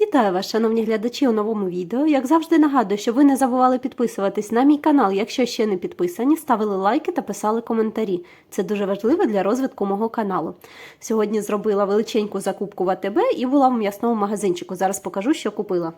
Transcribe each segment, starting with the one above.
Вітаю вас, шановні глядачі, у новому відео. Як завжди нагадую, що ви не забували підписуватись на мій канал, якщо ще не підписані, ставили лайки та писали коментарі. Це дуже важливо для розвитку мого каналу. Сьогодні зробила величеньку закупку в АТБ і була в м'ясному магазинчику. Зараз покажу, що купила.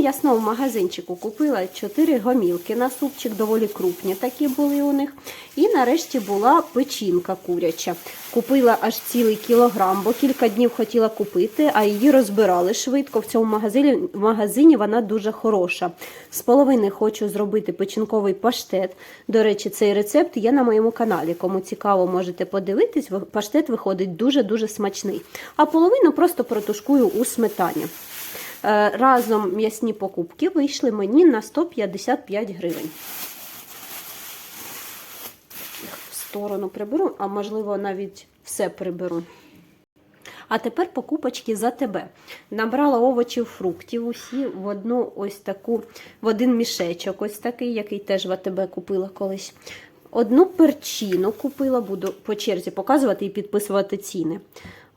У м'ясному магазинчику купила 4 гомілки на супчик, доволі крупні такі були у них. І нарешті була печінка куряча. Купила аж цілий кілограм, бо кілька днів хотіла купити, а її розбирали швидко. В цьому магазині, в магазині вона дуже хороша. З половини хочу зробити печінковий паштет. До речі, цей рецепт є на моєму каналі. Кому цікаво, можете подивитись. Паштет виходить дуже-дуже смачний. А половину просто протушкую у сметані. Е, Разом м'ясні покупки вийшли мені на 155 гривень. В сторону приберу, а можливо навіть все приберу. А тепер покупочки за тебе. Набрала овочів, фруктів усі в одну ось таку, в один мішечок, ось такий, який теж в АТБ купила колись. Одну перчину купила, буду по черзі показувати і підписувати ціни.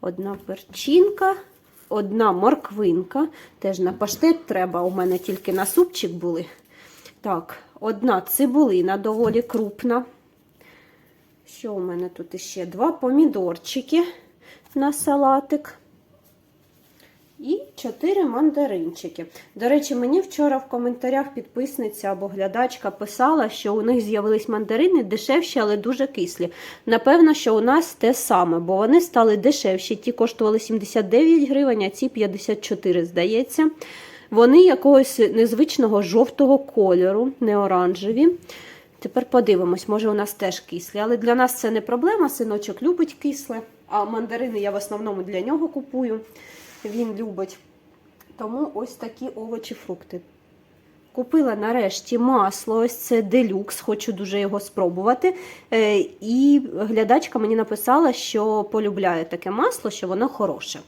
Одна перчинка, одна морквинка. Теж на паштет треба, у мене тільки на супчик були. Так, одна цибулина доволі крупна. Що у мене тут іще? Два помідорчики на салатик. І 4 мандаринчики. До речі, мені вчора в коментарях підписниця або глядачка писала, що у них з'явились мандарини дешевші, але дуже кислі. Напевно, що у нас те саме, бо вони стали дешевші. Ті коштували 79 гривень, а ці 54, здається. Вони якогось незвичного жовтого кольору, не оранжеві. Тепер подивимось, може у нас теж кислі. Але для нас це не проблема. Синочок любить кисле, а мандарини я в основному для нього купую. Він любить. Тому ось такі овочі, фрукти. Купила нарешті масло, ось це делюкс, хочу дуже його спробувати. Е, І глядачка мені написала, що полюбляє таке масло, що воно хороше.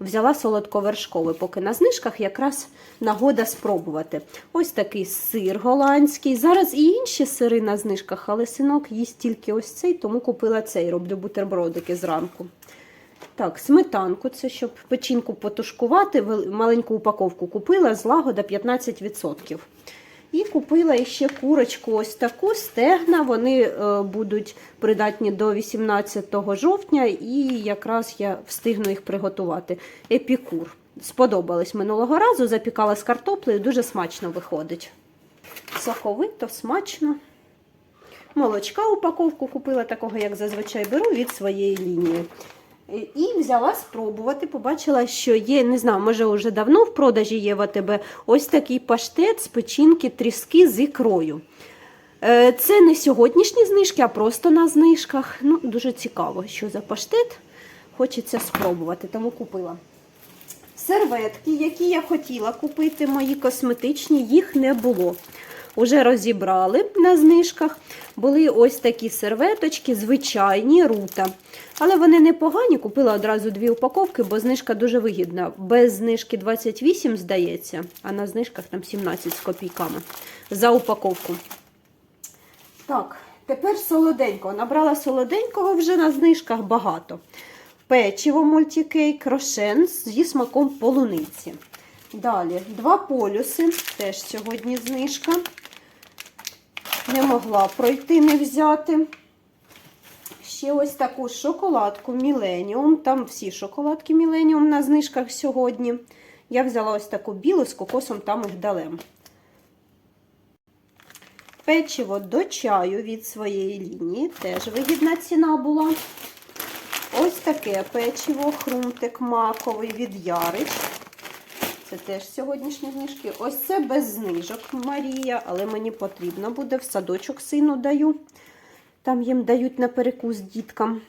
Взяла солодковершкове, поки на знижках якраз нагода спробувати. Ось такий сир голландський. Зараз і інші сири на знижках, але синок їсть тільки ось цей, тому купила цей. Роблю бутербродики зранку. Так, сметанку, це щоб печінку потушкувати, маленьку упаковку купила, злагода 15%. І купила ще курочку ось таку, стегна, вони е, будуть придатні до 18 жовтня, і якраз я встигну їх приготувати. Епікур. Сподобались минулого разу, запікала з картоплею, дуже смачно виходить. Соковито, смачно. Молочка упаковку купила такого, як зазвичай беру від своєї лінії. І взяла спробувати. Побачила, що є, не знаю, може вже давно в продажі є в АТБ ось такий паштет з печінки тріски з ікрою. Е, Це не сьогоднішні знижки, а просто на знижках. Ну, Дуже цікаво, що за паштет. Хочеться спробувати, тому купила. Серветки, які я хотіла купити, мої косметичні, їх не було. Уже розібрали на знижках. Були ось такі серветочки, звичайні рута. Але вони непогані. Купила одразу дві упаковки, бо знижка дуже вигідна. Без знижки 28, здається, а на знижках там 17 з копійками за упаковку. Так, тепер солоденького. Набрала солоденького вже на знижках багато. Печиво мультикейк, рошен зі смаком полуниці. Далі два полюси, теж сьогодні знижка. Не могла пройти, не взяти. Ще ось таку шоколадку Millennium. Там всі шоколадки Millennium на знижках сьогодні. Я взяла ось таку білу з кокосом та мигдалем. Печиво до чаю від своєї лінії. Теж вигідна ціна була. Ось таке печиво, хрумтик маковий від Ярич. Це теж сьогоднішні знижки. Ось це без знижок Марія, але мені потрібно буде. В садочок сину даю. Там їм дають на перекус діткам.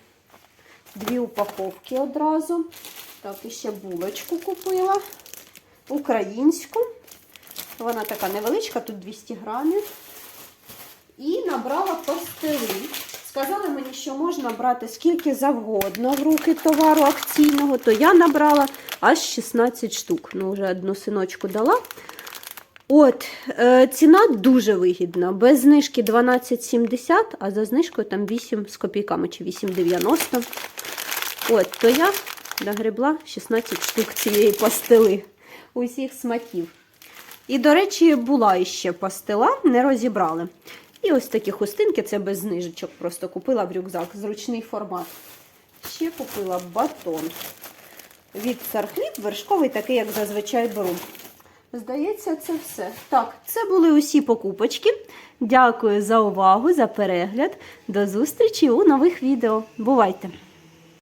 Дві упаковки одразу. Так, і ще булочку купила. Українську. Вона така невеличка, тут 200 грамів. І набрала пастили. Сказали мені, що можна брати скільки завгодно в руки товару акційного, то я набрала аж 16 штук. Ну, вже одну синочку дала. От, е, ціна дуже вигідна. Без знижки 12,70, а за знижкою там 8 з копійками чи 8,90. От, то я нагребла 16 штук цієї пастили. усіх смаків. І, до речі, була іще пастила, не розібрали. І ось такі хустинки, це без знижечок. Просто купила в рюкзак, зручний формат. Ще купила батон. Від Сархліб вершковий, такий, як зазвичай беру. Здається, це все. Так, це були усі покупочки. Дякую за увагу, за перегляд. До зустрічі у нових відео. Бувайте!